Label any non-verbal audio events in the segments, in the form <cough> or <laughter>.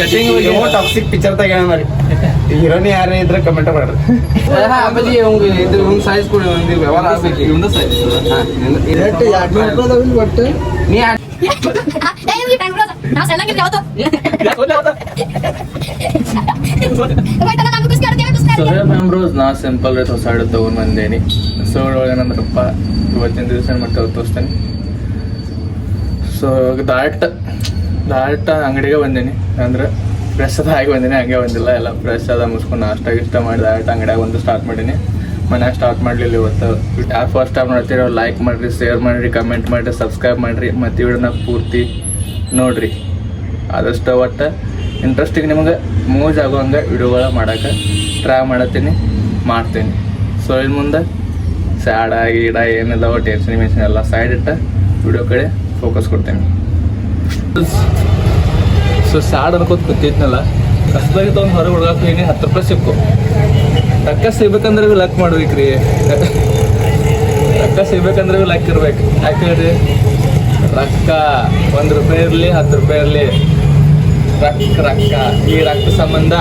Cutting toxic picture ತೆಗ್ಯಾನ ಮಾಡಿ? <laughs> ಹೀರೋನಿ ಯಾರೇ ಇದ್ರೆ ಕಮೆಂಟ್ ಮಾಡ್ರಿ. ಅಪ್ಪಾಜಿ ಇವಂಗ ಇದ್ರ ಸೈಜ್ ಕೊಡಿ ಒಂದು ವ್ಯವಹಾರ ಆಗ್ಬೇಕು. ಇವಂದ ಸೈಜ್ ಒಟ್ಟು? ನೀ ಅಮ್ರೋಸ್ <laughs> ನಾ ಸಿಂಪಲ್ ರೇಟ್ ಹೊಸ ಹಾಡು ತಗೊಂಡ್ ಬಂದೇನಿ. ಸೊ ಏನಂದ್ರಪ್ಪ ಇವತ್ತಿನ ದಿವಸ ಮಟ್ಟ ತೋರಿಸ್ತೇನೆ. ಸೊ ಡೈರೆಕ್ಟ್ ಡೈರೆಕ್ಟ್ ಅಂಗಡಿಗೆ ಬಂದೇನೆ. ಅಂದ್ರೆ ಫ್ರೆಶ್ ಅದ ಆಗಿ ಬಂದೀನಿ, ಹಂಗೆ ಬಂದಿಲ್ಲ. ಎಲ್ಲ ಫ್ರೆಶ್ ಅದ ಮುಸ್ಕೊಂಡು ನಾಷ್ಟ ಇಷ್ಟ ಮಾಡಿ ಡೈರೆಕ್ಟ್ ಅಂಗಡಿಯಾಗ ಒಂದು ಸ್ಟಾರ್ಟ್ ಮಾಡೀನಿ. ಮನ್ಯಾಗ ಸ್ಟಾರ್ಟ್ ಮಾಡಲಿಲ್ಲ ಇವತ್ತು. ಯಾರು ಫಸ್ಟ್ ಟೈಮ್ ನೋಡ್ತೀರೋ ಲೈಕ್ ಮಾಡಿರಿ ಶೇರ್ ಮಾಡಿರಿ ಕಮೆಂಟ್ ಮಾಡಿರಿ ಸಬ್ಸ್ಕ್ರೈಬ್ ಮಾಡಿರಿ. ಮತ್ತು ವಿಡಿಯೋನ ಪೂರ್ತಿ ನೋಡ್ರಿ. ಆದಷ್ಟು ಒಟ್ಟು ಇಂಟ್ರೆಸ್ಟಿಗೆ ನಿಮಗೆ ಆಗೋ ಆಗುವಂಗೆ ವಿಡಿಯೋಗಳ ಮಾಡೋಕೆ ಟ್ರೈ ಮಾಡತ್ತೀನಿ, ಮಾಡ್ತೀನಿ. ಸೊ ಇನ್ನು ಮುಂದೆ ಸ್ಯಾಡ ಗೀಡ ಏನಿಲ್ಲ ಟೆನ್ಷನ್ ಮೆನ್ಷನ್ ಎಲ್ಲ ಸೈಡ್ ಇಟ್ಟು ವಿಡಿಯೋ ಕಡೆ ಫೋಕಸ್ ಕೊಡ್ತೀನಿ. ಸೊ ಸ್ಯಾಡ್ ಅನ್ಕೋತ ಕೂತಿದ್ನಲ್ಲ. ಕಸ್ದಾಗಿ ತೊಗೊಂಡು ಹೊರಗೆ ಹೊಡ್ಗಾಕ ಏನೇ ಹತ್ತು ರೂಪಾಯಿ ಸಿಕ್ಕು. ರೊಕ್ಕ ಸಿಗ್ಬೇಕಂದ್ರೆ ಲೆಕ್ ಲಕ್ ಮಾಡ್ಬೇಕ್ರಿ ರೊಕ್ಕ ಸಿಗ್ಬೇಕಂದ್ರೆ ಲೆಕ್ ಲಕ್ ಇರ್ಬೇಕು. ಯಾಕೆ ಹೇಳ್ರಿ? ರೊಕ್ಕ ಒಂದು ರೂಪಾಯಿ ಇರಲಿ, ಹತ್ತು ರೂಪಾಯಿ ಇರಲಿ. ರಕ್ಕ ರೊಕ್ಕ. ಈ ರೊಕ್ಕ ಸಂಬಂಧ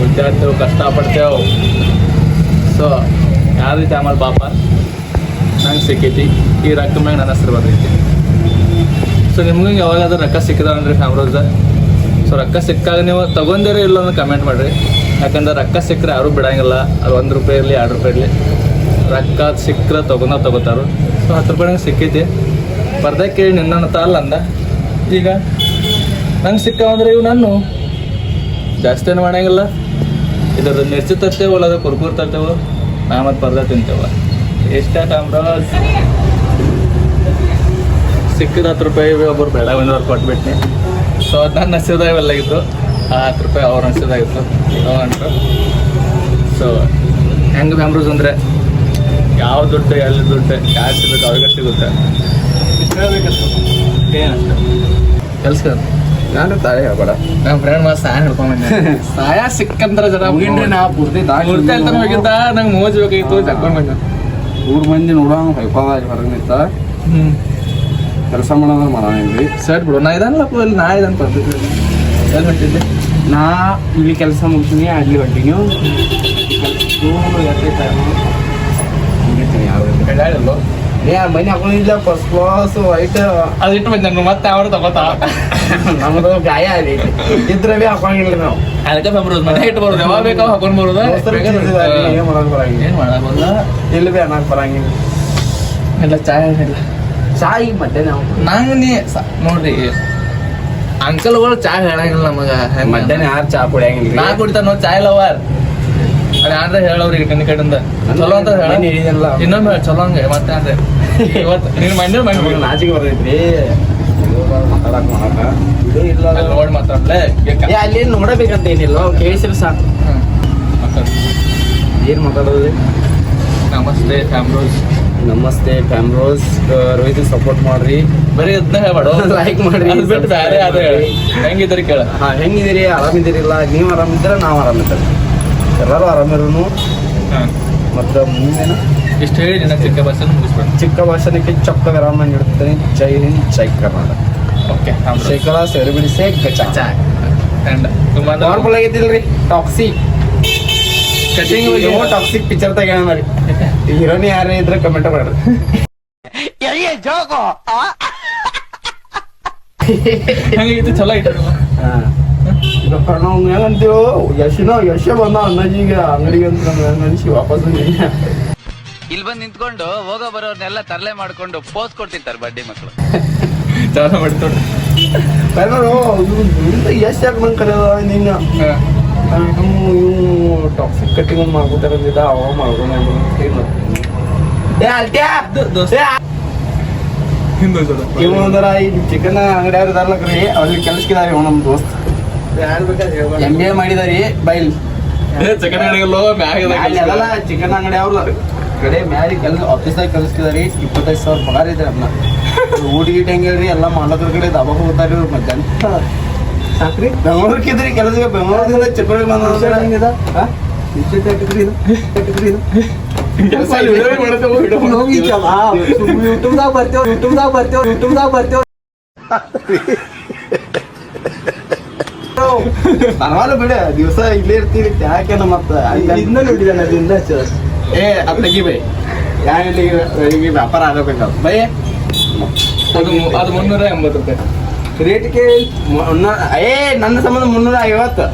ವಿದ್ಯಾರ್ಥಿಗಳು ಕಷ್ಟಪಡ್ತೇವೆ. ಸೊ ಯಾವ ರೀತಿ ಆಮೇಲೆ ಪಾಪ? ನಂಗೆ ಸಿಕ್ಕೈತಿ. ಈ ರೊಕ್ಕ ಮ್ಯಾಗ ನನ್ನ ಹೆಸರು ಬರ್ತೈತಿ ಸೊ ನಿಮ್ಗೆ ಯಾವಾಗಾದ್ರೂ ರೊಕ್ಕ ಸಿಕ್ಕಿದಾವನ್ರಿ ಫ್ಯಾಮ್ರೋಸ್ ಸೊ ರೊಕ್ಕ ಸಿಕ್ಕಾಗ ನೀವು ತಗೊಂಡಿರೋ ಇಲ್ಲ ಅಂದ್ರೆ ಕಮೆಂಟ್ ಮಾಡಿರಿ. ಯಾಕಂದ್ರೆ ರೊಕ್ಕ ಸಿಕ್ಕರೆ ಯಾರೂ ಬಿಡಂಗಿಲ್ಲ. ಅದು ಒಂದು ರೂಪಾಯಿ ಇರಲಿ, ಎರಡು ರೂಪಾಯಿ ಇರಲಿ. ರೊಕ್ಕ ಸಿಕ್ಕರೆ ತಗೊಂಡ ತಗೋತಾರ ಸೊ ಹತ್ತು ರೂಪಾಯಿ ನಂಗೆ ಸಿಕ್ಕೈತಿ. ಬರ್ದೆ ಕೇಳಿ ನಿನ್ನ ಅಲ್ಲ ಅಂದ. ಈಗ ನಂಗೆ ಸಿಕ್ಕಾವಂದ್ರೆ ಇವು ನಾನು ಜಾಸ್ತಿ ಏನು ಮಾಡಂಗಿಲ್ಲ. ಇದರ ನೆಚ್ಚು ತರ್ತೇವೆ ಅದು ಕುರ್ಕುರ್ ತರ್ತೇವೆ ನಾ ಮತ್ತೆ ಬರ್ದ ತಿಂತೇವ. ಎಷ್ಟ ಕಾಮ್ರಾಜ್ ಸಿಕ್ಕಿದ ಹತ್ತು ರೂಪಾಯಿ ಒಬ್ಬರು ಬೇಡ ಬಂದವ್ರು ಕೊಟ್ಬಿಟ್ನಿ. ಸೊ ಅದು ನನ್ನ ಹಸಿದಾಗಿತ್ತು ಆ ಹತ್ತು ರೂಪಾಯಿ ಅವ್ರ ಹಸಿದಾಗಿತ್ತು ತಗೊಂಡ್ರು ಸೊ ಹೆಂಗೆ ಫ್ಯಾಮ್ರೂಸ್ ಅಂದರೆ? ಯಾವ ದುಡ್ಡು ಎಲ್ಲಿ ದುಡ್ಡು ಯಾರು ಸಿಗುತ್ತೆ ಅವ್ರಿಗೆ ಸಿಗುತ್ತೆ. ಏನಷ್ಟ? ಕೆಲ್ಸ ನಾನು ತಾಳೆ ಹೇಳ್ಬೇಡ. ನಮ್ಮ ಫ್ರೆಂಡ್ ಮಾ ಸಾಯ ಹಿಡ್ಕೊಂಡ್ <laughs> ಸಾಯ ಸಿಕ್ಕಂದ್ರೆ ಜನ ಹೋಗಿನ್ರಿ ನಾ ಪೂರ್ತಿ ದಾರಿ ಮೂರ್ತಿ ಅಂತ ಹೋಗಿದ್ದ ನಂಗೆ ಮೋಜ್ ಬೇಕಾಗಿತ್ತು ತಕೊಂಡ್ ಬಂದ. ಊರ್ ಮಂದಿ ನೋಡೋಂಗ ಹೊಯ್ಕೋದ ಹೊರಗೆ ನಿಂತ. ಹ್ಮ್. ಕೆಲಸ ಮಾಡೋದ್ರ ಮಾಡೋಂಗ್ರಿ ಸರ್ ಬಿಡು ನಾ ಇದನ್ನಪ್ಪ ಇಲ್ಲಿ ನಾ ಇದನ್ನ ಬರ್ತಿದ್ದೆ ಎಲ್ಲಿ ಹೊಂಟಿದ್ದೆ ನಾ ಇಲ್ಲಿ ಕೆಲಸ ಮುಗಿಸಿನಿ ಅಲ್ಲಿ ಹೊಂಟಿನಿ. ನೀವು ಏ ಮನೆ ಹಾಕೊಂಡಿಲ್ಲ ಫಸ್ಟ್ ಕ್ಲಾಸ್ ವೈಟ್ ಅದಿಟ್ಟು ಬಂದ ನಾನು ಮತ್ತೆ ಅವ್ರು ತಗೋತಾ? ನಮ್ದು ಗಾಯ ಅಲ್ಲಿ. ಇದ್ರೆ ಭೀ ಹಾಕೊಂಡಿಲ್ಲ ನಾವು. ಅದಕ್ಕೆ ಫೆಬ್ರವರಿ ಮನೆ ಇಟ್ಟು ಬರೋದು. ಯಾವಾಗ ಬೇಕಾವ ಹಾಕೊಂಡು ಬರೋದು? ಏನು ಮಾಡಕ್ ಬರಂಗಿಲ್ಲ. ಏನ್ ಭೀ ಅನ್ನಕ್ ಬರಂಗಿಲ್ಲ. ಇಲ್ಲ ಚಾಯ್ ಇಲ್ಲ. ಚಾಯ್ ಮಧ್ಯಾಹ್ನ ನಾವು? ನಂಗೆ ನೀ ಸ- ನೋಡ್ರಿ ಅಂಕಲ್ಗಳು ಚಾ ಹೇಳಂಗಿಲ್ಲ ನಮಗ ಹೆಂಗ್? ಮಧ್ಯಾಹ್ನ ಯಾರು ಚಾ ಕುಡಿಯಂಗಿಲ್ಲ ನಾ ಕುಡಿತಾನ ನೋಡಿ ಚಾಯ್ ಲವರ್. ಅದು ಯಾರ ಹೇಳವ್ರಿ ಕಣ್ಣಿ ಕಡೆಯಿಂದ. ಚಲೋ ಅಂತ ಹೇಳ. ನೀನ್ ಹೇಳಿದಲ್ಲ. ಇನ್ನೊಮ್ಮೆ ಹೇಳ ಚಲೋ ಹಂಗೆ ಮತ್ತೆ ಅಂದ್ರೆ ಇವತ್ತು ನೀನು ಮಂಡ್ಯ ನಮಗೆ ಮಂಡ್ಯ ನಾಚಿಕೆ ಬರ್ತೈತ್ರಿ. ಮಾತಾಡಕ್ ಮಾಡಕ. ಇದು ಇಲ್ಲ. ನೋಡಿ ಮಾತಾಡ್ಲೆ ಏ ಅಲ್ಲಿ ನೋಡಬೇಕಂತ ಏನಿಲ್ಲ. ಅವ್ರು ಕೇಳಿಸಿದ್ರೆ ಸಾಕು. ಏನ್ ಮಾತಾಡೋದು? ನಮಸ್ತೆ ಫ್ಯಾಮ್ರೋಸ್ ನಮಸ್ತೆ ಫ್ಯಾಮ್ರೋಸ್ ರೋಹಿತ್ ಸಪೋರ್ಟ್ ಮಾಡ್ರಿ. ಬರೀ ಅದನ್ನ ಹೇಳ್ಬೇಡ ಲೈಕ್ ಮಾಡ್ರಿ, ಬಿಟ್ಟು ಬೇರೆ ಅದ ಹೇಳಿ. ಹೆಂಗಿದ್ರಿ ಕೇಳ. ಹಾ ಹೆಂಗಿದ್ದೀರಿ? ಆರಾಮಿದ್ದೀರಿಲ್ಲ? ನೀವು ಆರಾಮಿದ್ದೀರ? ನಾವು ಆರಾಮಿದ್ದೀರಿ ಎಲ್ಲರೂ ಆರಾಮಿರೋನು? ಮತ್ತು ಮುಂದೇನು? ಇಷ್ಟು ಹೇಳಿ ನಿನ್ನ ಚಿಕ್ಕ ಭಾಷೆ ಮುಗಿಸ್ಬೇಕು ಚಿಕ್ಕ ಭಾಷಣಕ್ಕೆ ಚೊಕ್ಕ ವಿರಾಮ ನೀಡುತ್ತೇನೆ. ಜೈ ಹಿಂದ್ ಜೈ ಕರ್ನಾಟಕ. ಓಕೆ ಶೇಖರ ಸೆರಬಿಡಿಸೆ ಗಚ ಅಂಡ್ ತುಂಬಾ ನಾರ್ಮಲ್ ಆಗಿದ್ದಿಲ್ರಿ. ಟಾಕ್ಸಿಕ್ ಕಟಿಂಗ್ ಟಾಕ್ಸಿಕ್ ಪಿಕ್ಚರ್ ತೆಗ್ಯಾನ ಮಾಡಿ ಹೀರೋನಿ ಯಾರೇ ಇದ್ರೆ ಕಮೆಂಟ್ ಮಾಡ್ರಿ ಹಂಗಿತ್ತು ಚಲೋ ನಾವು ಹೆಂಗಂತೀವೋ ಯಶನೋ ಯಶ ಬಂದ ಅಣ್ಣಜಿಗೆ ಅಂಗಡಿಗೆ ಅಂತ ಅನಿಸಿ ವಾಪಸ್ ಇಲ್ಲಿ ಬಂದು ನಿಂತ್ಕೊಂಡು ಹೋಗೋ ಬರೋರ್ನೆಲ್ಲ ತರಲೆ ಮಾಡ್ಕೊಂಡು ಪೋಸ್ ಕೊಡ್ತಿರ್ತಾರೆ ಬಡ್ಡಿ ಮಕ್ಕಳು ಚಾಲ ಮಾಡ್ತೋಡ್ರಿ ಎಷ್ಟು ಯಾಕೆ ನಂಗೆ ಕರೆಯೋದ ನಿನ್ನ? ನಮ್ಮ ಇವು ಟಾಕ್ಸಿಕ್ ಕಟ್ಟಿಂಗ್ ಮಾಡ್ಕೊತಾರಂದಿದ್ದ ಅವ ಮಾಡ್ಕೊಂಡು ಏ ಅಲ್ಟ್ಯಾ ಹಿಂದೆ ಇವ ಅಂದ್ರ ಈ ಚಿಕನ್ ಅಂಗಡಿ ಯಾರು ಇದಾರ್ಲಕ್ರಿ ಅವ್ರಿಗೆ ಕೆಲಸಕ್ಕಿದಾರೆ ಇವ ನಮ್ ದೋಸ್ತ್. ಎಂ ಬಿ ಎ ಮಾಡಿದಾರಿ ಬೈಲ್. ಚಿಕನ್ ಅಂಗಡಿ ಚಿಕನ್ ಅಂಗಡಿ ಅವ್ರು. ಕಡೆ ಮ್ಯಾಲಿ ಕೆಲ ಆಫೀಸ್ದಾಗ ಕಲಿಸ್ತಿದಾರಿ ಇಪ್ಪತ್ತೈದು ಸಾವಿರ ಪಗಾರ ಇದೆ ಅಮ್ಮ ಊಟ ಗೀಟ ಹೆಂಗ್ ಹೇಳ್ರಿ ಎಲ್ಲ ಮಾಡ್ಲದ್ರ ಕಡೆ ದಬಾಗ ಹೋಗ್ತಾರೆ ಇವ್ರು. ಮಧ್ಯಾಹ್ನ ಸಾಕ್ರಿ? ಬೆಂಗಳೂರ್ಕಿದ್ರಿ ಕೆಲಸ ಬೆಂಗಳೂರಿಂದ ಚಿಕ್ಕೋಡಿ ಬಂದ ಯೂಟ್ಯೂಬ್ದಾಗ ಬರ್ತೇವೆ ಯೂಟ್ಯೂಬ್ದಾಗ ಬರ್ತೇವೆ ಯೂಟ್ಯೂಬ್ದಾಗ ಬರ್ತೇವೆ. ಪರವಾಗಿಲ್ಲ ಬಿಡ ದಿವಸ ಇಲ್ಲೇ ಇರ್ತೀವಿ ಯಾಕೆನ ಮತ್ತ ಇದನ್ನ ನೋಡಿದಾನೆ ಅದರಿಂದ ಏ ಅತ್ತಗಿ ತೆಗಿ ಬೈ. ಯಾ ಈಗ ವ್ಯಾಪಾರ ಆಗಬೇಕು ಬೈ. ಅದು ಅದು ಮುನ್ನೂರ ಎಂಬತ್ತು ರೂಪಾಯಿ. ರೇಟ್ ಕೇ ಏ ನನ್ನ ಸಂಬಂಧ ಮುನ್ನೂರ ಐವತ್ತು.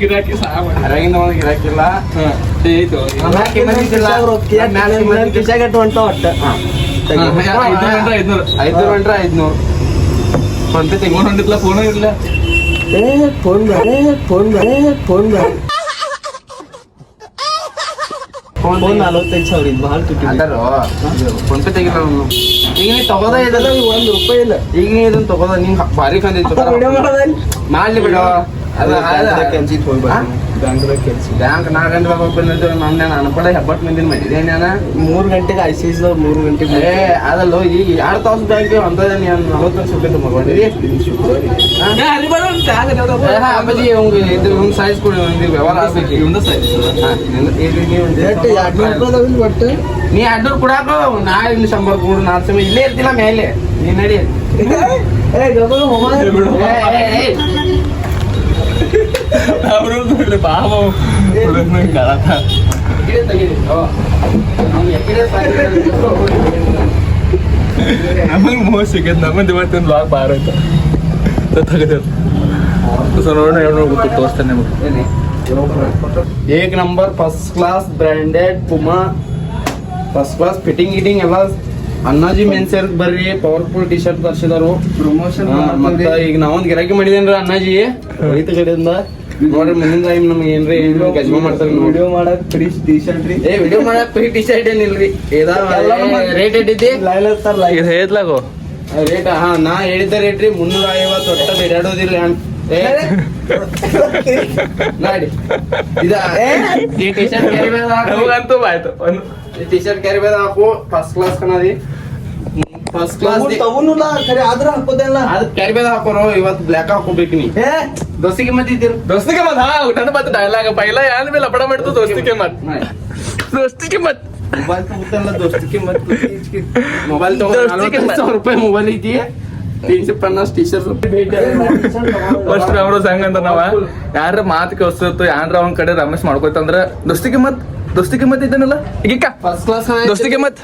ಗಿರಾಕಿಲ್ಲ ಫೋನ್ ಪೇ ತೆಗಿ. ಫೋನ್ ಫೋನು ಇರಲಿಲ್ಲ. ಫೋನ್ ನಲವತ್ತೈದು ಸಾವಿರ ಇದು ಭಾಳ ತುಟ್ಟಿ. ಫೋನ್ ಪೇ ತೆಗಿಲ್ಲ. ಈಗ ನೀ ತಗೋದ ಇದಲ್ಲ ಒಂದು ರೂಪಾಯಿ ಇಲ್ಲ. ಈಗ ನೀ ಇದನ್ನ ತಗೋದ ನಿಂಗೆ ಭಾರಿ ಕಂದಿತ್ತು ಮಾಡ್ಲಿ ಬಿಡು. ಬ್ಯಾಂಕ್ ನಾಲ್ಕು ಗಂಟೆ ಹೋಗ್ಬೇಕು ನಮ್ನೆ ನಾನು ಮಂದಿನ ಮಾಡಿದೆ ನಾನು? ಮೂರು ಗಂಟೆಗೆ ಐ ಸಿ ಮೂರು ಗಂಟೆಗೆ ಏ ಅದಲ್ಲ ಈಗ ಎರಡು ತಾಸು ಬ್ಯಾಂಕ್ ಅಂತದ ನೀನು ನಲವತ್ತು ವರ್ಷ ರೂಪಾಯಿ ತಗೊಂಡಿರಿ ಸೈಜ್ ಕೊಡಿ ವ್ಯವಹಾರ ಆಗ್ಬೇಕು. ಇವಂದ ಸೈಜ್ ನೀ ಅಡ್ಡೂರ್ ಕೊಡಾಕ ನಾ ಇಲ್ಲಿ ಸಂಬಳ ಕೂಡ ನಾಲ್ಕು ಸಮಯ ಇಲ್ಲೇ ಇರ್ತಿಲ್ಲ ಮೇಲೆ. ನೀ ನಡಿ. ಅವರು ಸಾಕಿದ್ರೆ ನಮಗೆ ಮೋಸ ಸಿಗದ್ ನಮ್ಮದು ಇವತ್ತಿನ ಬ್ಲಾಗ್ ಬಾರ ಅಂತ ತಗದ ಸೊ ನೋಡೋಣ ಹೇಳೋ ಗೊತ್ತು ತೋರಿಸ್ತೇನೆ ನಿಮಗೆ. ಏನೇ? ಏಕ್ number first class branded Puma first class fitting ಗಿಟಿಂಗ್ ಎಲ್ಲ. ಅಣ್ಣಾಜಿ ಮೆನ್ಸರ್ ಬರ್ರಿ ಪವರ್ಫುಲ್ ಟಿ ಶರ್ಟ್ ತರ್ಸಿದಾರು ಪ್ರಮೋಷನ್ ಮತ್ತ ಈಗ ನಾವೊಂದ್ ಗಿರಾಕಿ ಮಾಡಿದೇನ್ರಿ ಅಣ್ಣಾಜಿ? ರೈತ ಕಡೆಯಿಂದ. ನೋಡ್ರಿ ಮುಂದಿನ ಟೈಮ್ ನಮ್ಗೆ ಏನ್ರಿ ಏನು ಗಜ್ಮ ಮಾಡ್ತಾರೆ ವಿಡಿಯೋ ಮಾಡಕ್ ಫ್ರೀ ಟಿ ಶರ್ಟ್ ರೀ. ಏ ವಿಡಿಯೋ ಮಾಡಕ್ ಫ್ರೀ ಟಿ ಶರ್ಟ್ ಏನಿಲ್ರಿ ರೇಟ್ ಇಟ್ಟಿದ್ದಿ ಲೈಲತ್ತಾರ ಇದು ಹೇಳ್ಲಾಗೋ ರೇಟ್ ಹಾ ನಾ ಹೇಳಿದ್ದ ರೇಟ್ ರೀ ಮುನ್ನೂರ ಐವತ್ತು ಒಟ್ಟ ಬೇಡಾಡೋದಿಲ್ಲ ಅಣ್ಣ. ಏ ನೋಡಿ ಇದ ಈ ಟಿ ಶರ್ಟ್ ಕ್ಯಾರಿ ಬ್ಯಾಗ್ ಹಾಕು ನಮಗಂತೂ ಆಯ್ತು ಒಂದು ಟಿ ಶರ್ಟ್ ಕ್ಯಾರಿ ಬ್ಯಾಗ್ ಹಾಕು ಫಸ್ಟ್ ಕ್ಲಾಸ್ ಕಣದಿ ಫಸ್ಟ್ ಕ್ಲಾಸ್ ತಗೊಂಡಿಲ್ಲ ಖರೆ ಆದ್ರ ಹಾಕೋದಿಲ್ಲ ಅದ್ ಕ್ಯಾರಿ ಬ್ಯಾಗ್ ಹಾಕೋರು ಇವತ್ತು ಬ್ಲ್ಯಾಕ್ ಹಾಕೋಬೇಕು ನೀ ಏ ದೋಸ್ತಿಗೆ ಮತ್ತಿದ್ದೀರಿ ದೋಸ್ತಿಗೆ ಮತ್ ಹಾ ನನ್ನ ಮತ್ತೆ ಡೈಲಾಗ್ ಪೈಲ ಯಾನ್ ಮೇಲೆ ಲಪಡ ಮಾಡ್ತು ದೋಸ್ತಿಗೆ ಮತ್ ದೋಸ್ತಿಗೆ ಮತ್ ಮೊಬೈಲ್ ತಗೋತಲ್ಲ ದೋಸ್ತಿಗೆ ಮತ್ತೆ ಮೊಬೈಲ್ ತಗೋ ದೋಸ್ತಿಗೆ ನಲವತ್ತೈದು ಸಾವಿರ ರೂಪಾಯಿ ಮೊಬೈಲ್ ಐತಿ ತೀನ್ಶೆ ಪನ್ನಾಸ್ ಟೀಚರ್ಸ್ ಫಸ್ಟ್ ಅವ್ರ ಅಂತ ನಾವ ಯಾರ ಮಾತು ಕೇಳಿಸ್ತು ಯಾರ ಅವನ ಕಡೆ ರಮೇಶ್ ಮಾಡ್ಕೋತಂದ್ರ ದೋಸ್ತಿಗೆ ಮತ್ ದೋಸ್ತಿಗೆ ಮತ್ ಇದ್ದಾನಲ್ಲ ಈಗ ಫಸ್ಟ್ ಕ್ಲಾಸ್ ದೋಸ್ತಿಗೆ ಮತ್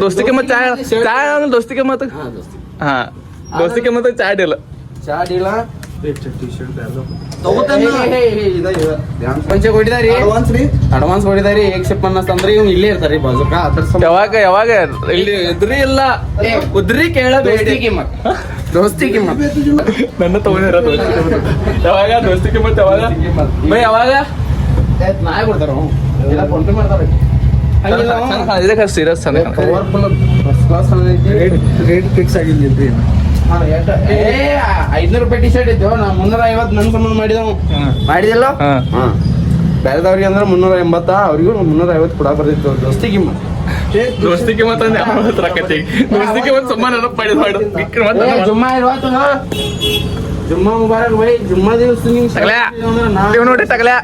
ದೋಸ್ತಿಗೆ ಮತ್ ಚಾಯ್ ಚಾಯ್ ಅಂದ್ರೆ ದೋಸ್ತಿಗೆ ಮತ್. ಹಾ ದೋಸ್ತಿ ಹಾ ದೋಸ್ತಿಗೆ ಮತ್ ಚಾಯ್ ತಗೋತಾನ ಪಂಚೆ ಕೊಟ್ಟಿದಾರಿ ಅಡ್ವಾನ್ಸ್ ರೀ? ಅಡ್ವಾನ್ಸ್ ಕೊಟ್ಟಿದಾರಿ. ಏಕ್ ಪನ್ನಾಸ್ ಅಂದ್ರೆ ಇವ್ ಇಲ್ಲೇ ಇರ್ತಾರಿ ಬಾಜುಕ. ಅದ್ರ ಯಾವಾಗ ಯಾವಾಗ? ಇಲ್ಲಿ ಉದ್ರಿ ಇಲ್ಲ. ಉದ್ರಿ ಕೇಳಬೇಡಿ. ದೋಸ್ತಿ ಕಿಮ್ಮತ್. ದೋಸ್ತಿ ಕಿಮ್ಮತ್. ನನ್ನ ತಗೊಂಡಿರ ದೋಸ್ತಿಗೆ ಯಾವಾಗ? ದೋಸ್ತಿ ಕಿಮ್ಮತ್ ಯಾವಾಗ? ಬೈ ಯಾವಾಗ? ನಾಯಿ ಕೊಡ್ತಾರ. ಇದಕ್ಕೆ ಸೀರಿಯಸ್. ರೇಟ್ ಫಿಕ್ಸ್ ಆಗಿಲ್ಲ ರೀ ಐದ್ನೂರು ರೂಪಾಯಿ ಟಿ ಶರ್ಟ್ ಇದ್ದೇವ ನಾ ಮುನ್ನೂರ ಐವತ್ತು ನನ್ನ ಸಂಬಂಧ ಮಾಡಿದವ. ಮಾಡಿದಿಲ್ಲ ಬೇರೆದವ್ರಿಗೆ ಅಂದ್ರೆ ಮುನ್ನೂರ ಎಂಬತ್ತ? ಅವ್ರಿಗೂ ಮುನ್ನೂರ ಐವತ್ತು ಕೊಡಾ ಕಿಮ್ಮತ್ ದೋಸ್ತಿಗೆ ದೋಸ್ತಿ ಅಂದ್ರೆ ಯಾವ ಹತ್ರ ದೋಸ್ತಿಗೆ ಮತ್ ಸುಮ್ಮನೆ ನೆನಪು ಮಾಡಿದ್ ಮಾಡು. ಜುಮ್ಮಾ ಜುಮ್ಮಾ ಮುಬಾರಕ್ ಬೈ ಜುಮ್ಮಾ ದಿವಸ. ಅಂದ್ರೆ ನೋಡಿ ಟಗಲ್ಯಾ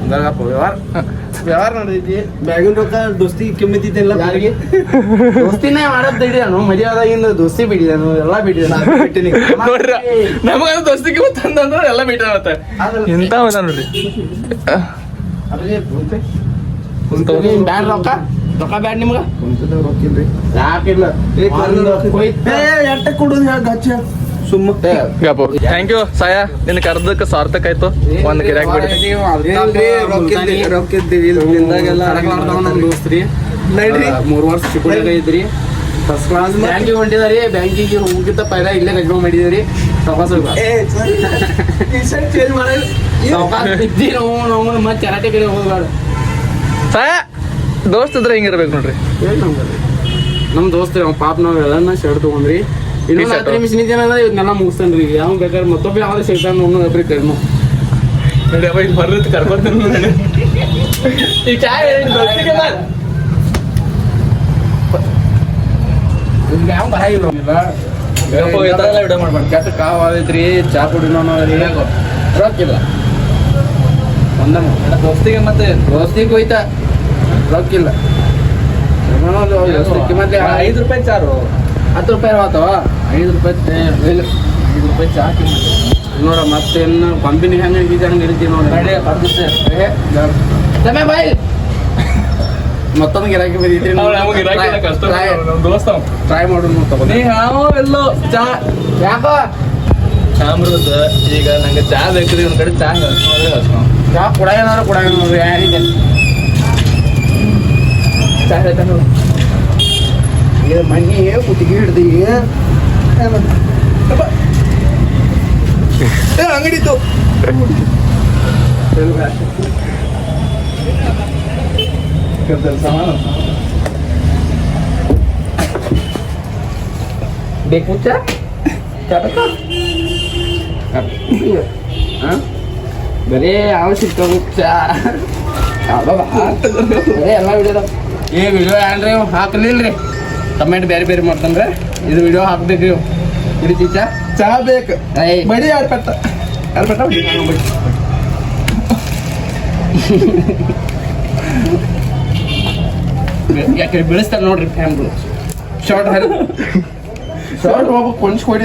ಹಂಗಾಗಪ್ಪ ವ್ಯವಹಾರ <laughs> ವ್ಯವಹಾರ ನಡೆದೈತಿ. ಬ್ಯಾಗಿನ ರೊಕ್ಕ ದೋಸ್ತಿ ಕಿಮ್ಮತ್ತಿದ್ದೆಲ್ಲ. ಯಾರಿಗೆ? ದೋಸ್ತಿನೇ ಮಾಡದ್ ಬಿಡಿದಾನು ಮದುವೆ ಆದಾಗಿಂದ ದೋಸ್ತಿ ಬಿಡಿದಾನು ಎಲ್ಲ ಬಿಡಿದಾನು ನೋಡ್ರ ನಮಗ ದೋಸ್ತಿ ಮತ್ ಅಂತಂದ್ರ ಎಲ್ಲ ಮೀಟ ಮತ್ತೆ. ಇಂತ ಅದ ನೋಡ್ರಿ ಬ್ಯಾಡ್ ರೊಕ್ಕ? ರೊಕ್ಕ ಬ್ಯಾಡ್ ನಿಮ್ಗ? ರೊಕ್ಕಿಲ್ರಿ ಯಾಕಿಲ್ಲ ಒಂದ್ ಹೋಯ್ತ. ಏ ಎಟ್ಟ ಕೊಡೋದು ಹೇಳ ಗಚ್ಚ. ಥ್ಯಾಂಕ್ ಯು ಸಾಯ ನಿನ್ ಕರ್ದಕ್ಕೆ ಸಾರ್ಥಕ ಆಯ್ತು ಒಂದ್ ಗಿರಾಕ್ ಬಿಡಿ ಮೂರ್ ವರ್ಷ ಇದ್ರಿ ಫಸ್ಟ್ ಕ್ಲಾಸ್ ಬ್ಯಾಂಕಿಗೆ ಹೊಂಟಿದಾರಿ ಬ್ಯಾಂಕಿಗೆ ಹೋಗಿದ್ದ ಪೈಲ ಇಲ್ಲೇ ಮಾಡಿದಿರಿ ಮತ್ತೆ ಕಡೆ ಸಾಯ ದೋಸ್ತ್ ಇದ್ರೆ ಹಿಂಗಿರ್ಬೇಕು ನೋಡ್ರಿ? ನಮ್ ದೋಸ್ತ ಅವ್ ಪಾಪ ನಾವ್ ಎಲ್ಲ ಶರ್ಟ್ ತಗೊಂಡ್ರಿ ಇನ್ನೊಂದ್. ಹತ್ತು ನಿಮಿಷ ನಿಂತೇನ ಅಂದ್ರೆ ಇವನ್ನೆಲ್ಲ ಮುಗಿಸ್ತೇನ್ರಿ. ಯಾವ ಬೇಕಾದ್ರೆ ಮತ್ತೊಬ್ಬ ಯಾವ್ದು ಸಿಗ್ತಾನ ನೋಡಿ ಅವ ಇಲ್ಲಿ ಬರ್ರತ್ ಕರ್ಕೊಂತೀನಿ ನೋಡಿ ಈಗ ಚಾಯ್ ಈಗ ಯಾವ ಬರಾಗಿಲ್ಲ ವಿಡಿಯೋ ಮಾಡ್ಬಾರ್ದು. ಕೆಟ್ಟ ಕಾವ್ ಆಗೈತ್ರಿ ಚಾ ಕುಡಿನೋ ರೊಕ್ಕಿಲ್ಲ. ಒಂದ ದೋಸ್ತಿಗೆ ಮತ್ತೆ ದೋಸ್ತಿಗೆ ಹೋಯ್ತಾ. ರೊಕ್ಕಿಲ್ಲ. ಮತ್ತೆ ಐದು ರೂಪಾಯಿ ಚಾರು. ಹತ್ತು ರೂಪಾಯಿ ಆತವ? ಐದು ರೂಪಾಯಿ. ಐದು ರೂಪಾಯಿ ಚಾಕಿ ನೋಡ ಮತ್ತೆ ಕಂಬಿನಿ ಹೆಂಗೆ ಹಿಡಿದ ಹಂಗೆ ಹಿಡಿತೀವಿ ನೋಡಿ. ಸಮಯ ಬಾಯ್. ಮತ್ತೊಂದು ಗಿರಾಕಿ ಬಂದಿದ್ರಿ. ಟ್ರೈ ಮಾಡೋಣ ಎಲ್ಲೋ ಚಾ. ಯಾಕೋ? ಚಾಮ್ರದ ಈಗ ನಂಗೆ ಚಾ ಬೇಕ್ರಿ ಒಂದ್ ಕಡೆ ಚಾ ಚಾ ಕುಡ ಏನಾರು ಕುಡ ಯಾರಿಗೆ? ಚಾ ಹೇಳ್ತಾನೆ ಇದು ಮನಿ ಕುತ್ತಿಗೆ ಹಿಡ್ದು ಅಂಗಡಿತು ಬೇಕು ಚಾ? ಚಾ ಬೇಕಾ? ಹಾಂ? ಬರೀ ಅವಶ್ಯಕ ಚಾ. ಬರೀ ಎಲ್ಲ ವಿಡಿಯೋದ ಏ ವಿಡಿಯೋ ಏನ್ರಿ ಹಾಕಲಿಲ್ರಿ. ಕಮೆಂಟ್ ಬೇರೆ ಬೇರೆ ಮಾಡ್ತಂದ್ರೆ ಇದು ವಿಡಿಯೋ ಹಾಕ್ಬೇಕು ಚಾ ಚಾ ಬೇಕು. ಏಯ್. ಬಡಿ ಎರಡು ಪೆಟ್ಟ? ಎರಡು ಪೆಟ್ಟ? ಬಡಿ. <laughs> ಯಾಕೆ ಬೆಳೆಸ್ತಾರೆ ನೋಡ್ರಿ ಫ್ಯಾಮ್ಗಳು ಶಾರ್ಟ್ ಹರಿ ಶಾರ್ಟ್ ಹೋಗ್ಬೇಕು ಕೊಂಚ ಕೊಡಿ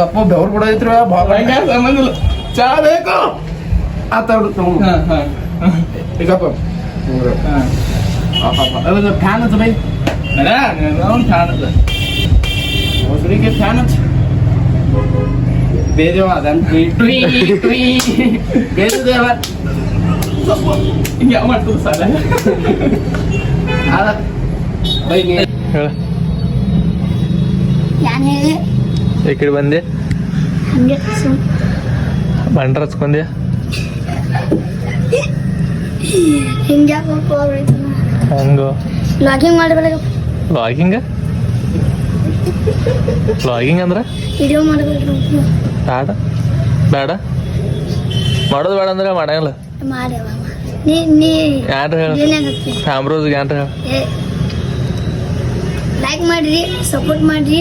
ಅಪ್ಪ ಬೆವ್ರು ಕೂಡ ಭಾಳ ಸಂಬಂಧ ಇಲ್ಲ. ಚಾ ಬೇಕು. ಆತ ತಗೊಂಡು ಹಾ ಹಾ. ಈಗಪ್ಪ ಅದ ಫ್ಯಾನ್ ಅದ ಬೈ ನಡ ಫ್ಯಾನ್ ಅದ ಒಬ್ಬರಿಗೆ ಫ್ಯಾನ್ ಅದ ಬೇರೆವ ಅದನ್ ಟ್ರೀ ಟ್ರೀ ಟ್ರೀ ಬೇರೆದೇವ ಹಿಂಗೆ ಯಾವ ಮಾಡ್ತದ ಸಾಲ ಅದ ಬೈ ಹೇಳ ಈ ಕಡೆ ಬಂದೆ ಬಂಡ್ರ ಹಚ್ಕೊಂಡೆ ಹಿಂಗೆ ಹಂಗೋ. ಲಾಗಿಂಗ್ ಮಾಡಬೇಕು ಲಾಗಿಂಗ ಲಾಗಿಂಗ್ ಅಂದ್ರೆ? ವಿಡಿಯೋ ಮಾಡಬೇಕು ಬೇಡ ಬೇಡ ಮಾಡೋದು ಬೇಡ ಅಂದ್ರೆ ಮಾಡಂಗಿಲ್ಲ. ಮಾಡ್ಯವ ನೀ ನೀ ಯಾರು ಹೇಳಿ? ಏನಾಗುತ್ತೆ ಕ್ಯಾಮ್ರೋಸ್ ಯಾರು ಹೇಳ? ಲೈಕ್ ಮಾಡ್ರಿ ಸಪೋರ್ಟ್ ಮಾಡ್ರಿ.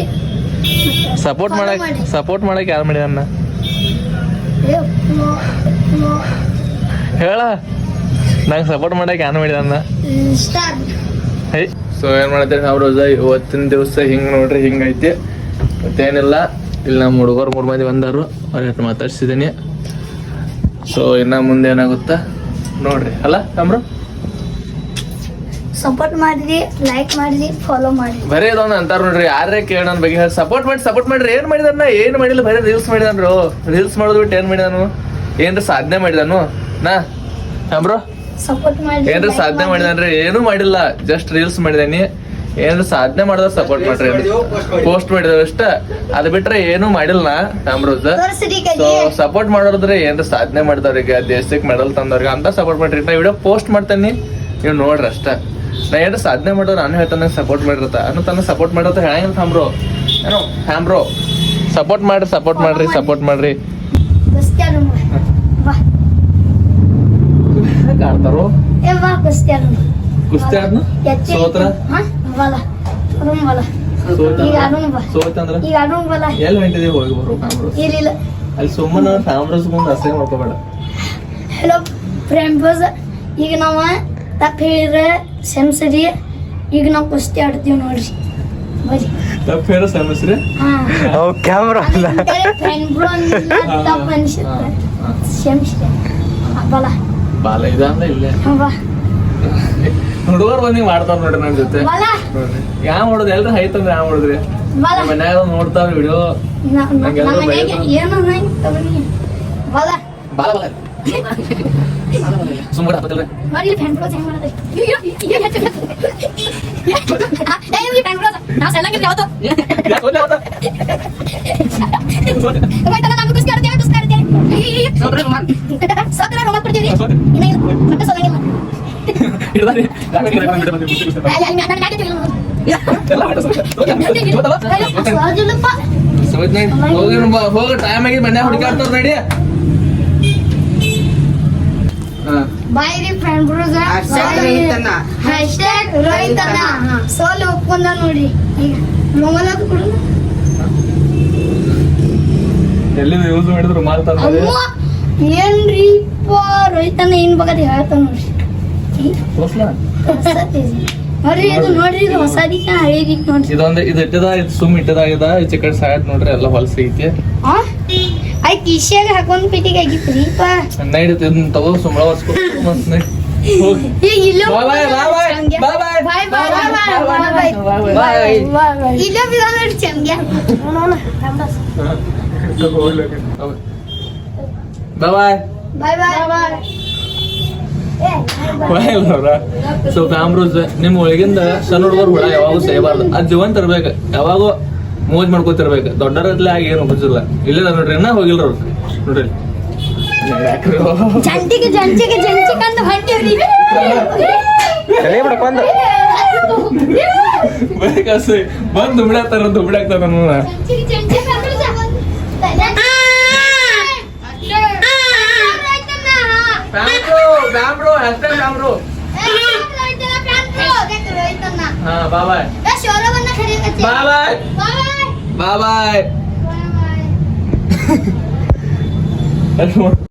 ಸಪೋರ್ಟ್ ಮಾಡಕ್ ಮಾಡಿ. ಸಪೋರ್ಟ್ ಮಾಡಕ್ ಯಾರು ಫೋ- ಫೋ- ಹೇಳ. ನಂಗೆ ಸಪೋರ್ಟ್ ಮಾಡಕ್ಕೆ ಮಾಡಿದನ್ನ ಇನ್ಸ್ಟಾ ಹೈ. ಸೊ ಏನ್ ಮಾಡ್ತೇನೆ ನಾವು ರೋಜ ಇವತ್ತಿನ ದಿವಸ ಹಿಂಗ್ ನೋಡ್ರಿ ಹಿಂಗೈತಿ ಮತ್ತೇನಿಲ್ಲ. ಇಲ್ಲಿ ನಮ್ಮ ಹುಡುಗರು ಮೂರು ಮಂದಿ ಬಂದರು. ಅವ್ರ ಹತ್ರ ಮಾತಾಡ್ಸಿದ್ದೀನಿ ಸೊ ಇನ್ನ ಮುಂದೆ ಏನಾಗುತ್ತಾ? ನೋಡ್ರಿ. ಅಲ್ಲ ತಮ್ರು ಸಪೋರ್ಟ್ ಮಾಡ್ರಿ ಲೈಕ್ ಮಾಡ್ರಿ ಫಾಲೋ ಮಾಡ್ರಿ. ಬರೀ ಇದೊಂದು ಅಂತಾರ ನೋಡ್ರಿ. ಯಾರೇ ಕೇಳ ನನ್ನ ಬಗ್ಗೆ ಸಪೋರ್ಟ್ ಮಾಡಿ ಸಪೋರ್ಟ್ ಮಾಡ್ರಿ. ಏನ್ ಮಾಡಿದಾನ ಏನ್ ಮಾಡಿಲ್ಲ? ಬರೀ ರೀಲ್ಸ್ ಮಾಡಿದಾನ್ರು. ರೀಲ್ಸ್ ಮಾಡೋದು ಬಿಟ್ಟು ಏನ್ ಮಾಡಿದಾನು? ಏನ್ರ ಸಾಧನೆ ಮಾಡಿದಾನು? ನಾ? ತಮ್ರು ಸಪೋರ್ಟ್ ಏನ್ರ ಸಾಧನೆ ಮಾಡಿದ ಅಂದ್ರೆ ಏನು ಮಾಡಿಲ್ಲ ಜಸ್ಟ್ ರೀಲ್ಸ್ ಮಾಡಿದಾನಿ. ಏನ್ರ ಸಾಧನೆ ಮಾಡಿದ ಸಪೋರ್ಟ್ ಮಾಡ್ರಿ ಪೋಸ್ಟ್ ಮಾಡಿದವ ಅಷ್ಟ. ಅದ್ ಬಿಟ್ರೆ ಏನು ಮಾಡಿಲ್ಲ ನಾ ತಾಮ್ರೋಜ್ ಸೊ ಸಪೋರ್ಟ್ ಮಾಡೋದ್ರೆ ಏನ್ರ ಸಾಧನೆ ಮಾಡಿದವ್ರಿಗೆ ದೇಶಕ್ಕೆ ಮೆಡಲ್ ತಂದವ್ರಿಗೆ ಅಂತ ಸಪೋರ್ಟ್ ಮಾಡ್ರಿ. ನಾ ವಿಡಿಯೋ ಪೋಸ್ಟ್ ಮಾಡ್ತೇನೆ ನೀವು ನೋಡ್ರಿ ಅಷ್ಟ. ನಾ ಏನ್ರ ಸಾಧನೆ ಮಾಡೋರು ನಾನು ಹೇಳ್ತಾನೆ ಸಪೋರ್ಟ್ ಮಾಡಿರತ್ತ. ಅನ್ನು ತನ್ನ ಸಪೋರ್ಟ್ ಮಾಡಿರತ್ತ ಹೇಳಂಗಿಲ್ಲ ತಾಮ್ರೋ ಏನೋ ಹ್ಯಾಮ್ರೋ ಸಪೋರ್ಟ್ ಮಾಡ್ರಿ ಸಪೋರ್ಟ್ ಮಾಡ್ರಿ ಸಪೋರ್ಟ್ ಮಾಡ್ರಿ ಬಸ್ತ್ಯಾರು ಬಾ ಕಾಡ್ತಾರೋ ಏ ಬಾ ಬಸ್ತ್ಯಾರು ಕುಸ್ತಿ ಆಡ್ನು ಸೋತ್ರ? ಹಾ ಬಲ. ರೂಮ್ ಈಗ ಅರುಣ್ ಬಾ ಸೋತಂದ್ರ ಈಗ ಅರುಣ್ ಬಲ. ಎಲ್ಲಿ ಹೊಂಟಿದೀವಿ ಹೋಗಿ ಬರೋ ಕಾಮ್ರಸ್ ಅಲ್ಲಿ ಸುಮ್ಮನೆ ಕಾಮ್ರಸ್ ಮುಂದೆ ಅಸಹ್ಯ ಮಾಡ್ಕೋಬೇಡ. ಹಲೋ ಫ್ರೆಂಡ್ಸ್ ಈಗ ನಾವು ತಪ್ಪ ಹೇಳಿದ್ರೆ ಸೆಮ್ಸರಿ ಈಗ ನಾವು ಕುಸ್ತಿ ಆಡ್ತೀವಿ ನೋಡ್ರಿ ತಪ್ಪು ಹೇಳೋ ಕ್ಯಾಮ್ರಾ ಫ್ರೆಂಡ್ ಬ್ರೋ ತಪ್ಪ ಅನ್ಸುತ್ತೆ. ಕ್ಷಮಿಸ್ರಿ ಬಲ. ಬಾಲ ಇದಂದ ಇಲ್ಲೇ. ಹುಡುಗರು ಬಂದು ಮಾಡ್ತಾರ ನೋಡ್ರಿ ನನ್ನ ಜೊತೆ. ಯಾವ ಮಾಡೋದು? ಎಲ್ರು ಹೈತಂದ್ರೆ ಯಾವ ಮಾಡುದ್ರಿ? ಮನ್ಯಾಗ ನೋಡ್ತಾರ ವಿಡಿಯೋ. ಸುಮ್ಮನೆ ಹಾಕತ್ತಲ್ರಿ ಯಾವತ್ತೂ. ಸೋತ್ರೆ. ಇನ್ನ ಇಲ್ಲ, ಮತ್ತೆ ಸೋಲಂಗಿಲ್ಲ. ಹೋಗಿ ಟೈಮ್ ಆಗಿ ಮನ್ಯಾಗ ಹುಡುಕಾಡ್ತಾರ ನಡಿ ಫ್ರೆಂಡ್ ಸೋಲು ಒಪ್ಕೊಂಡ ನೋಡಿ ಈಗ ಮೊಬೈಲ್ ಕೊಡು ಎಲ್ಲಿ ಯೂಸ್ ಮಾಡಿದ್ರು ಏನ್ರಿ? ಏನ್ರಿಪ್ಪ ರೈತನ ಏನ್ ಬಗ್ಗೆ ಹೇಳ್ತಾನ ನೋಡ್ರಿ. ನೋಡ್ರಿ ಇದು ನೋಡ್ರಿ. ಇದು ಹೊಸದಿಕ್ಕ ಹಳೇದಿಕ್ ನೋಡ್ರಿ. ಇದೊಂದು ಇದು ಇಟ್ಟದ ಇದು ಸುಮ್ ಇಟ್ಟದಾಗಿದ. ಈಚೆ ಕಡೆ ಸಾಯತ್ ನೋಡ್ರಿ ಎಲ್ಲ ಹೊಲಸ ಐತಿ. ಆ? ಐ ಕಿಶಿಯಾಗ ಹಾಕೊಂಡ್ ಪಿಟಿಗೆ ಆಗಿತ್ರಿಪ್ಪ ನೈಟ್ ಇದನ್ನ ತಗೋ ಸುಮ್ಮಳ ವರ್ಸ್ಕೊ ಮಸ್ತ್ ನೈ ಹೋಗಿ ಈಗ ಇಲ್ಲ ಬಾಯ್ ಸೊ ಕಾಮ್ರೋಸ್ ನಿಮ್ಮ ಒಳಗಿಂದ ಸಣ್ಣ ಹುಡುಗರು ಹುಳ ಯಾವಾಗೂ ಸೇಯಬಾರ್ದು ಅದ್ ಜೀವನ್ ತರ್ಬೇಕು ಯಾವಾಗೂ ಮೋಜ್ ಮಾಡ್ಕೊತಿರ್ಬೇಕು. ದೊಡ್ಡರತ್ಲೆ ಆಗಿ ಏನು ಹೋಗಿಲ್ಲ ಇಲ್ಲ ನೋಡ್ರಿ ಇನ್ನ ಹೋಗಿಲ್ಲ ಅವ್ರು. ನೋಡ್ರಿ. ಬಂದು ಜಂಟಿಗೆ ಜಂಟಿಗೆ ಅಂತ ಹೊಂಟಿವ್ರಿ. ಬೇಕಾಸೆ ಬಂದ್ ದುಬಿಡಾತಾರ ದುಬಿಡಾಕ್ತಾರ ನೋಡ ಜಂಟಿಗೆ ಜಂಟಿಗೆ ಅಂದ್ರೆ ಬ್ಯಾಮ್ರೋ ಅಷ್ಟೇ ಬ್ಯಾಮ್ರೋ ಹಾ